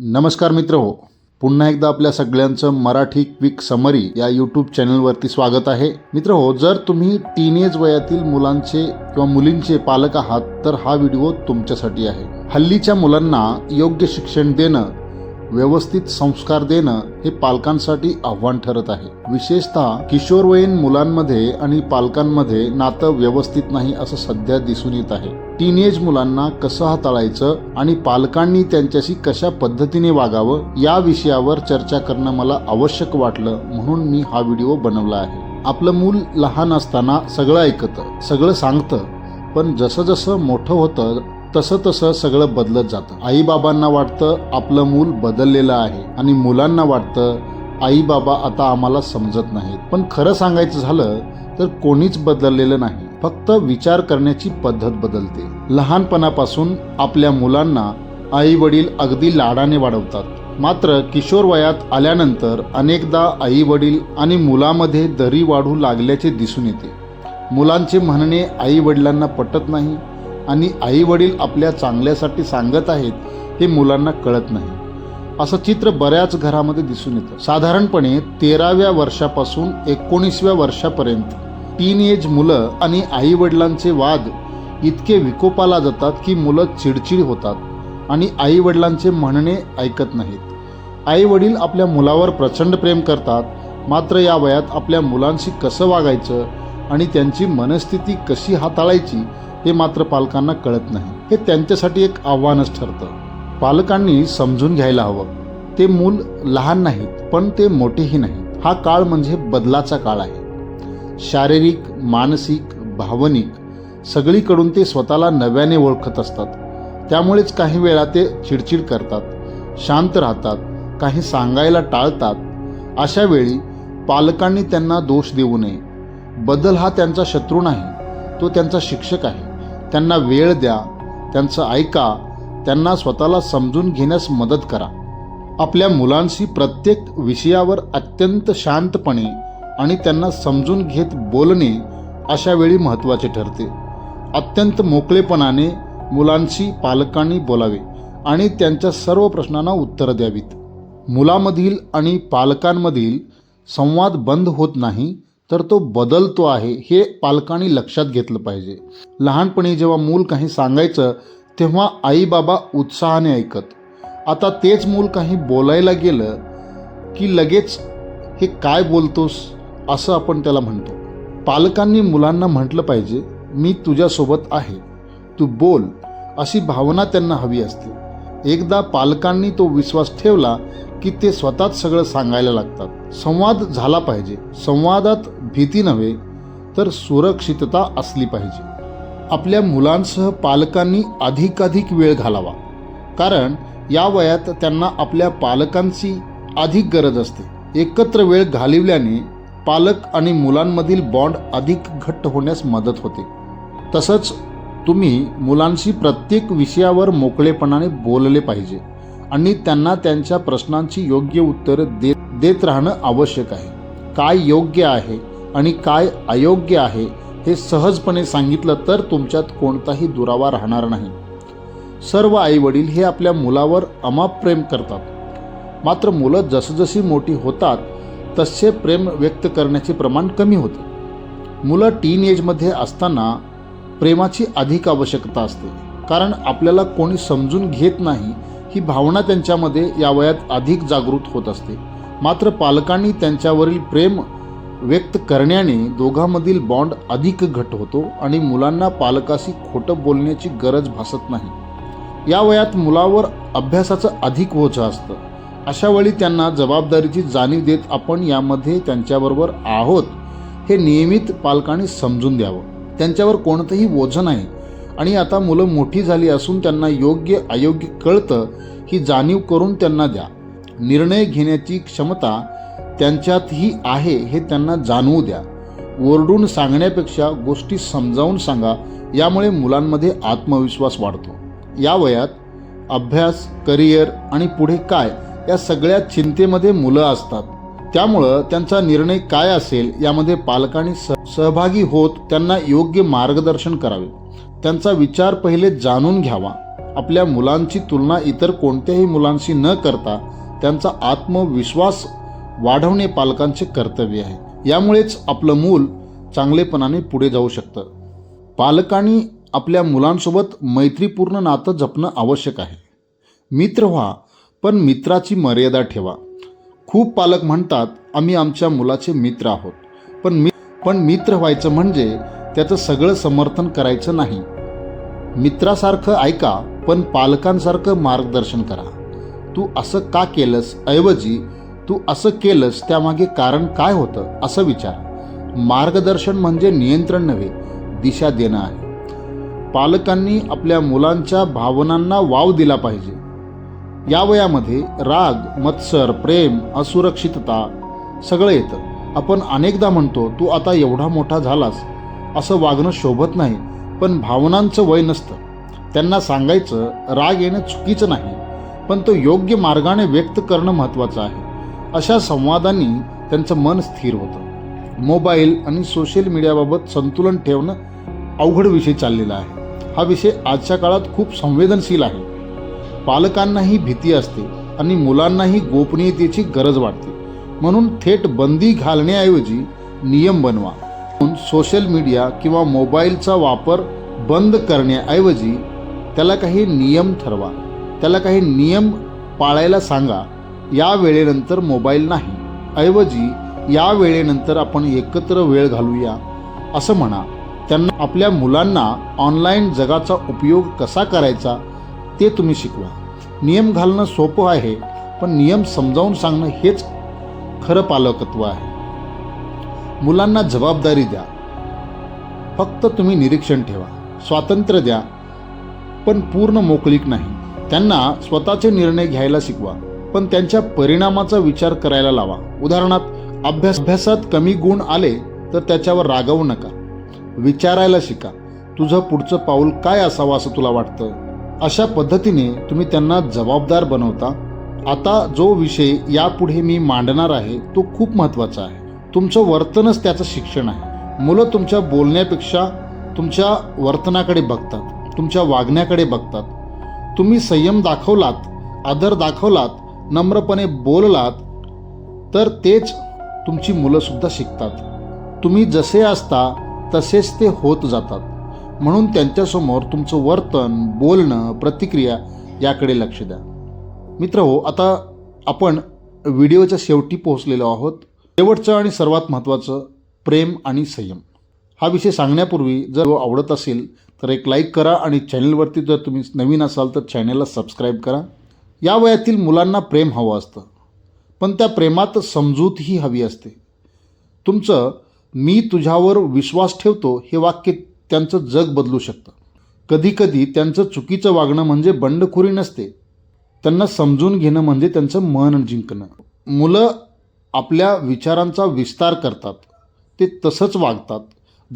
नमस्कार मित्र हो. पुन्हा एकदा आपल्या सगळ्यांचं मराठी क्विक समरी या यूट्यूब चॅनलवरती स्वागत आहे. मित्र हो जर तुम्ही टीनेज वयातील मुलांचे किंवा मुलींचे पालक आहात तर हा व्हिडिओ तुमच्यासाठी आहे. हल्लीच्या मुलांना योग्य शिक्षण देणं व्यवस्थित संस्कार देणं हे पालकांसाठी आव्हान ठरत आहे. विशेषतः किशोरवयीन मुलांमध्ये आणि पालकांमध्ये नातं व्यवस्थित नाही असं सध्या दिसून येत आहे. टीनेज मुलांना कसं हाताळायचं आणि पालकांनी त्यांच्याशी कशा पद्धतीने वागावं या विषयावर चर्चा करणं मला आवश्यक वाटलं म्हणून मी हा व्हिडिओ बनवला आहे. आपलं मूल लहान असताना सगळं ऐकतं सगळं सांगतं पण जसं जसं मोठं होतं तसं तसं सगळं बदलत जातं. आईबाबांना वाटतं आपलं मूल बदललेलं आहे आणि मुलांना वाटतं आई बाबा आता आम्हाला समजत नाहीत. पण खरं सांगायचं झालं तर कोणीच बदललेलं नाही. फक्त विचार करण्याची पद्धत बदलते. लहानपणापासून आपल्या मुलांना आई वडील अगदी लाडाने वाढवतात. मात्र किशोर वयात आल्यानंतर अनेकदा आई वडील आणि मुलामध्ये दरी वाढू लागल्याचे दिसून येते. मुलांचे म्हणणे आई वडिलांना पटत नाही आणि आई वडील आपल्या चांगल्यासाठी सांगत आहेत हे मुलांना कळत नाही. असं चित्र बऱ्याच घरामध्ये दिसून येतं. साधारणपणे तेराव्या वर्षापासून एकोणीसव्या वर्षापर्यंत टीन एज मुलं आणि आई वडिलांचे वाद इतके विकोपाला जातात की मुलं चिडचिड होतात आणि आई वडिलांचे म्हणणे ऐकत नाहीत. आई वडील आपल्या मुलावर प्रचंड प्रेम करतात मात्र या वयात आपल्या मुलांशी कसं वागायचं आणि त्यांची मनस्थिती कशी हाताळायची हे मात्र पालकांना कळत नाही. हे त्यांच्यासाठी एक आव्हानच ठरतं. पालकांनी समजून घ्यायला हवं. ते मूल लहान नाहीत पण ते मोठेही नाहीत. हा काळ म्हणजे बदलाचा काळ आहे. शारीरिक मानसिक भावनिक सगळीकडून ते स्वतःला नव्याने ओळखत असतात. त्यामुळेच काही वेळा ते चिडचिड करतात शांत राहतात काही सांगायला टाळतात. अशा वेळी पालकांनी त्यांना दोष देऊ नये. बदल हा त्यांचा शत्रू नाही तो त्यांचा शिक्षक आहे. त्यांना वेळ द्या त्यांचं ऐका त्यांना स्वतःला समजून घेण्यास मदत करा. आपल्या मुलांशी प्रत्येक विषयावर अत्यंत शांतपणे आणि त्यांना समजून घेत बोलणे अशा वेळी महत्त्वाचे ठरते. अत्यंत मोकळेपणाने मुलांशी पालकांनी बोलावे आणि त्यांच्या सर्व प्रश्नांना उत्तरं द्यावीत. मुलामधील आणि पालकांमधील संवाद बंद होत नाही तर तो बदलतो आहे हे पालकांनी लक्षात घेतलं पाहिजे. लहानपणी जेव्हा मूल काही सांगायचं तेव्हा आई बाबा उत्साहाने ऐकत. आता तेच मूल काही बोलायला गेलं की लगेच हे काय बोलतोस? असं आपण त्याला म्हणतो. पालकांनी मुलांना म्हटलं पाहिजे मी तुझ्यासोबत आहे. तू बोल. अशी भावना त्यांना हवी असते. एकदा पालकांनी तो विश्वास ठेवला की ते स्वतःच सगळं सांगायला लागतात. संवाद झाला पाहिजे. संवादात भीती नव्हे तर सुरक्षितता असली पाहिजे. आपल्या मुलांसह पालकांनी अधिकाधिक वेळ घालावा. कारण या वयात त्यांना आपल्या पालकांची अधिक गरज असते. एकत्र वेळ घालवल्याने पालक आणि मुलांमधील बॉन्ड अधिक घट्ट होण्यास मदत होते. तसंच तुम्ही मुलांशी प्रत्येक विषयावर मोकळेपणाने बोलले पाहिजे आणि त्यांना त्यांच्या प्रश्नांची योग्य उत्तरं देत देत राहणं आवश्यक आहे. काय योग्य आहे आणि काय अयोग्य आहे हे सहजपणे सांगितलं तर तुमच्यात कोणताही दुरावा राहणार नाही. सर्व आईवडील हे आपल्या मुलावर अमाप प्रेम करतात. मात्र मुलं जसजशी मोठी होतात तसे प्रेम व्यक्त करण्याचे प्रमाण कमी होते. मुलं टीन एजमध्ये असताना प्रेमाची अधिक आवश्यकता असते. कारण आपल्याला कोणी समजून घेत नाही ही भावना त्यांच्यामध्ये या वयात अधिक जागृत होत असते. मात्र पालकांनी त्यांच्यावरील प्रेम व्यक्त करण्याने दोघांमधील बॉन्ड अधिक घट्ट होतो आणि मुलांना पालकाशी खोटं बोलण्याची गरज भासत नाही. या वयात मुलावर अभ्यासाचं अधिक ओझं असतं. अशा वेळी त्यांना जबाबदारीची जाणीव देत आपण यामध्ये त्यांच्याबरोबर आहोत हे नियमित पालकांनी समजून द्यावं. त्यांच्यावर कोणतंही ओझं नाही. आणि आता मुलं मोठी झाली असून त्यांना योग्य अयोग्य कळतं ही जाणीव करून त्यांना द्या. निर्णय घेण्याची क्षमता त्यांच्यातही आहे हे त्यांना जाणवू द्या. ओरडून सांगण्यापेक्षा गोष्टी समजावून सांगा यामुळे मुलांमध्ये आत्मविश्वास वाढतो. या वयात अभ्यास करिअर आणि पुढे काय या सगळ्या चिंतेमध्ये मुलं असतात. त्यामुळं त्यांचा निर्णय काय असेल यामध्ये पालकांनी स सहभागी होत त्यांना योग्य मार्गदर्शन करावे. त्यांचा विचार पहिले जाणून घ्यावा. आपल्या मुलांची तुलना इतर कोणत्याही मुलांशी न करता त्यांचा आत्मविश्वास वाढवणे पालकांचे कर्तव्य आहे. यामुळेच आपलं मूल चांगलेपणाने पुढे जाऊ शकतं. पालकांनी आपल्या मुलांसोबत मैत्रीपूर्ण नातं जपणं आवश्यक आहे. मित्र व्हा पण मित्राची मर्यादा ठेवा. खूप पालक म्हणतात आम्ही आमच्या मुलाचे मित्र आहोत. पण मी पण मित्र व्हायचं म्हणजे त्याचं सगळं समर्थन करायचं नाही. मित्रासारखं ऐका पण पालकांसारखं मार्गदर्शन करा. तू असं का केलंस? ऐवजी तू असं केलंस त्यामागे कारण काय होतं? असं विचार. मार्गदर्शन म्हणजे नियंत्रण नव्हे दिशा देणं आहे. पालकांनी आपल्या मुलांच्या भावनांना वाव दिला पाहिजे. या वयामध्ये राग मत्सर प्रेम असुरक्षितता सगळं येतं. आपण अनेकदा म्हणतो तू आता एवढा मोठा झालास. असं वागणं शोभत नाही पण भावनांचं वय नसतं. त्यांना सांगायचं राग येणं चुकीचं नाही पण तो योग्य मार्गाने व्यक्त करणं महत्त्वाचं आहे. अशा संवादांनी त्यांचं मन स्थिर होतं. मोबाईल आणि सोशल मीडियाबाबत संतुलन ठेवणं अवघड विषय चाललेला आहे. हा विषय आजच्या काळात खूप संवेदनशील आहे. पालकांनाही भीती असते आणि मुलांनाही गोपनीयतेची गरज वाटते. म्हणून थेट बंदी घालण्याऐवजी नियम बनवा. म्हणून सोशल मीडिया किंवा मोबाईलचा वापर बंद करण्याऐवजी त्याला काही नियम ठरवा. त्याला काही नियम पाळायला सांगा. या वेळेनंतर मोबाईल नाही. ऐवजी या वेळेनंतर आपण एकत्र वेळ घालूया. असं म्हणा. त्यांना आपल्या मुलांना ऑनलाईन जगाचा उपयोग कसा करायचा? ते तुम्ही शिकवा. नियम घालणं सोपं आहे पण नियम समजावून सांगणं हेच खरं पालकत्व आहे. मुलांना जबाबदारी द्या. फक्त तुम्ही निरीक्षण ठेवा. स्वातंत्र्य द्या पण पूर्ण मोकळीक नाही. त्यांना स्वतःचे निर्णय घ्यायला शिकवा पण त्यांच्या परिणामाचा विचार करायला लावा. उदाहरणार्थ अभ्यास अभ्यासात कमी गुण आले तर त्याच्यावर रागवू नका. विचारायला शिका. तुझं पुढचं पाऊल काय असावं असं तुला वाटतं? अशा पद्धतीने तुम्ही त्यांना जबाबदार बनवता. आता जो विषय यापुढे मी मांडणार आहे तो खूप महत्त्वाचा आहे. तुमचं वर्तनच त्याचं शिक्षण आहे. मुलं तुमच्या बोलण्यापेक्षा तुमच्या वर्तनाकडे बघतात तुमच्या वागण्याकडे बघतात. तुम्ही संयम दाखवलात आदर दाखवलात नम्रपणे बोललात तर तेच तुमची मुलंसुद्धा शिकतात. तुम्ही जसे असता तसेच ते होत जातात. म्हणून त्यांच्यासमोर तुमचं वर्तन बोलणं प्रतिक्रिया याकडे लक्ष द्या. मित्र हो आता आपण व्हिडिओच्या शेवटी पोहोचलेलो आहोत. शेवटचं आणि सर्वात महत्त्वाचं प्रेम आणि संयम. हा विषय सांगण्यापूर्वी जर आवडत असेल तर एक लाईक करा आणि चॅनलवरती जर तुम्ही नवीन असाल तर चॅनलला सबस्क्राईब करा. या वयातील मुलांना प्रेम हवं असतं पण त्या प्रेमात समजूतही हवी असते. तुमचं मी तुझ्यावर विश्वास ठेवतो हे वाक्य त्यांचं जग बदलू शकतं. कधीकधी त्यांचं चुकीचं वागणं म्हणजे बंडखोरी नसते. त्यांना समजून घेणं म्हणजे त्यांचं मन जिंकणं. मुलं आपल्या विचारांचा विस्तार करतात. ते तसंच वागतात.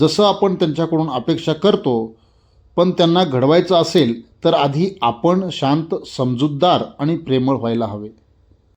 जसं आपण त्यांच्याकडून अपेक्षा करतो पण त्यांना घडवायचं असेल तर आधी आपण शांत समजूतदार आणि प्रेमळ व्हायला हवे.